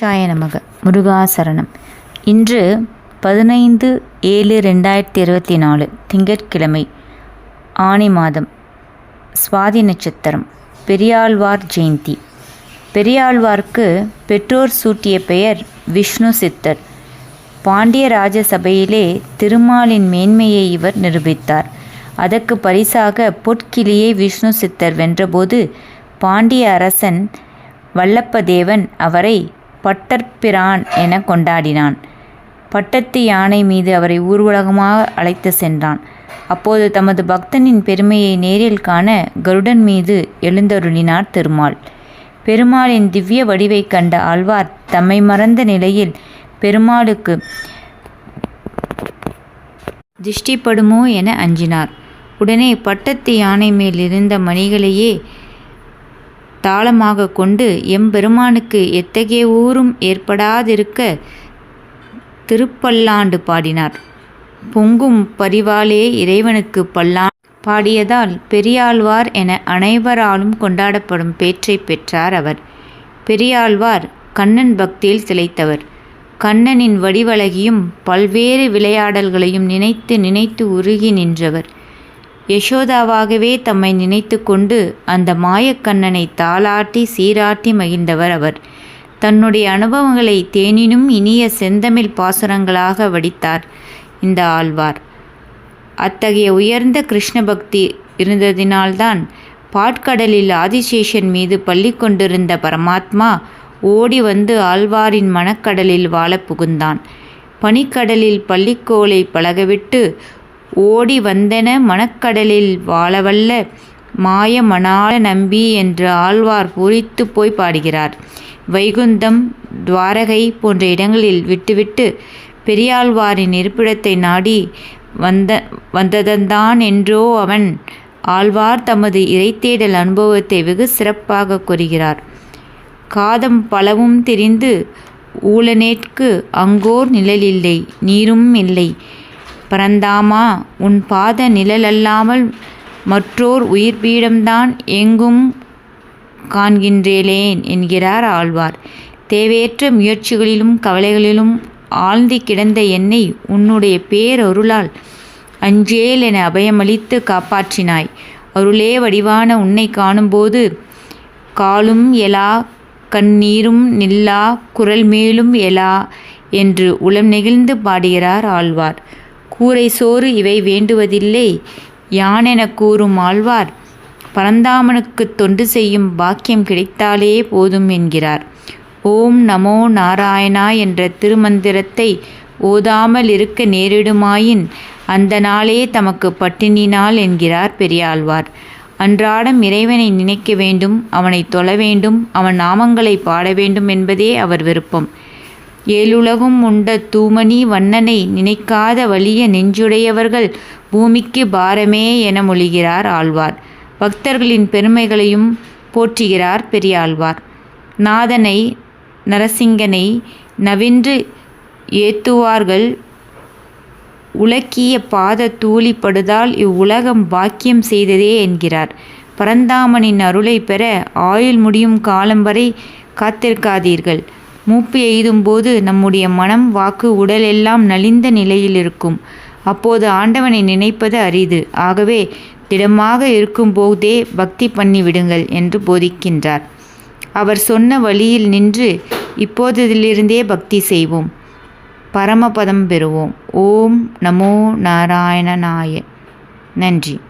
சாயனமக நமக முருகாசரணம். இன்று பதினைந்து ஏழு ரெண்டாயிரத்தி இருபத்தி நாலு திங்கட்கிழமை ஆனி மாதம். சுவாதி நட்சத்திரம். பெரியாழ்வார் ஜெயந்தி. பெரியாழ்வார்க்கு பெற்றோர் சூட்டிய பெயர் விஷ்ணு சித்தர். பாண்டிய ராஜசபையிலே திருமாலின் மேன்மையை இவர் நிரூபித்தார். அதற்கு பரிசாக பொற்கிளியை விஷ்ணு சித்தர் வென்றபோது பாண்டிய அரசன் வல்லப்பதேவன் அவரை பட்டற்பிரான் என கொண்டாடினான். பட்டத்து யானை மீது அவரை ஊர்வலகமாக அழைத்து சென்றான். அப்போது தமது பக்தனின் பெருமையை நேரில் காண கருடன் மீது எழுந்தருளினார் திருமால். பெருமாளின் திவ்ய வடிவைக் கண்ட ஆழ்வார் தம்மை மறந்த நிலையில் பெருமாளுக்கு திஷ்டிப்படுமோ என அஞ்சினார். உடனே பட்டத்து யானை மேல் இருந்த மணிகளையே தாளமாக கொண்டு எம்பெருமானுக்கு எத்தகைய ஊரும் ஏற்படாதிருக்க திருப்பல்லாண்டு பாடினார். பொங்கும் பரிவாலே இறைவனுக்கு பல்லா பாடியதால் பெரியாழ்வார் என அனைவராலும் கொண்டாடப்படும் பேற்றை பெற்றார் அவர். பெரியாழ்வார் கண்ணன் பக்தியில் திளைத்தவர். கண்ணனின் வடிவழகியும் பல்வேறு விளையாடல்களையும் நினைத்து நினைத்து உருகி நின்றவர். யசோதாவாகவே தம்மை நினைத்து கொண்டு அந்த மாயக்கண்ணனை தாளாட்டி சீராட்டி மகிழ்ந்தவர் அவர். தன்னுடைய அனுபவங்களை தேனினும் இனிய செந்தமிழ் பாசுரங்களாக வடித்தார் இந்த ஆழ்வார். அத்தகைய உயர்ந்த கிருஷ்ண பக்தி இருந்ததினால்தான் பாட்கடலில் ஆதிசேஷன் மீது பள்ளி கொண்டிருந்த பரமாத்மா ஓடி வந்து ஆழ்வாரின் மணக்கடலில் வாழ புகுந்தான். பனிக்கடலில் பள்ளிக்கோளை பழகவிட்டு ஓடி வந்தென மணக்கடலில் வாழவல்ல மாய மணால நம்பி என்று ஆழ்வார் பூரித்து போய் பாடுகிறார். வைகுந்தம் துவாரகை போன்ற இடங்களில் விட்டுவிட்டு பெரியாழ்வாரின் இருப்பிடத்தை நாடி வந்த வந்ததந்தான் என்றோ அவன் ஆழ்வார் தமது இறைத்தேடல் அனுபவத்தை வெகு சிறப்பாக கூறுகிறார். காதம் பலவும் தெரிந்து ஊழனேற்கு அங்கோர் நிழலில்லை நீரும் இல்லை. பரந்தாமா உன் பாத நிழலல்லாமல் மற்றோர் உயிர் பீடம்தான் எங்கும் காண்கின்றேலேன் என்கிறார் ஆழ்வார். தேவையற்ற முயற்சிகளிலும் கவலைகளிலும் ஆழ்ந்து கிடந்த என்னை உன்னுடைய பேரொருளால் அஞ்சேல் என அபயமளித்து காப்பாற்றினாய். அருளே வடிவான உன்னை காணும்போது காலும் எலா கண்ணீரும் நில்லா குரல் மேலும் எலா என்று உளம் நெகிழ்ந்து பாடுகிறார் ஆழ்வார். கூரை சோறு இவை வேண்டுவதில்லை. யானென கூறும் ஆழ்வார் பரந்தாமனுக்கு தொண்டு செய்யும் பாக்கியம் கிடைத்தாலே போதும் என்கிறார். ஓம் நமோ நாராயணா என்ற திருமந்திரத்தை ஓதாமல் இருக்க நேரிடுமாயின் அந்த நாளே தமக்கு பட்டினி நாள் என்கிறார் பெரியாழ்வார். அன்றாடம் இறைவனை நினைக்க வேண்டும் அவனை தொழ வேண்டும் அவன் நாமங்களை பாட வேண்டும் என்பதே அவர் விருப்பம். ஏழுலகும் உண்ட தூமணி வண்ணனை நினைக்காத வலிய நெஞ்சுடையவர்கள் பூமிக்கு பாரமே என மொழிகிறார் ஆழ்வார். பக்தர்களின் பெருமைகளையும் போற்றுகிறார் பெரியாழ்வார். நாதனை நரசிங்கனை நவின்று ஏத்துவார்கள். உலக்கிய பாத தூளிப்படுதால் இவ்வுலகம் பாக்கியம் செய்ததே என்கிறார். பரந்தாமனின் அருளை பெற ஆயுள் முடியும் காலம் வரை காத்திருக்காதீர்கள். மூப்பு எய்தும்போது நம்முடைய மனம் வாக்கு உடல் எல்லாம் நலிந்த நிலையில் இருக்கும் அப்போது ஆண்டவனை நினைப்பது அரிது. ஆகவே திடமாக இருக்கும்போதே பக்தி பண்ணி விடுங்கள் என்று போதிக்கின்றார். அவர் சொன்ன வழியில் நின்று இப்போதிலிருந்தே பக்தி செய்வோம். பரமபதம் பெறுவோம். ஓம் நமோ நாராயணனாய நன்றி.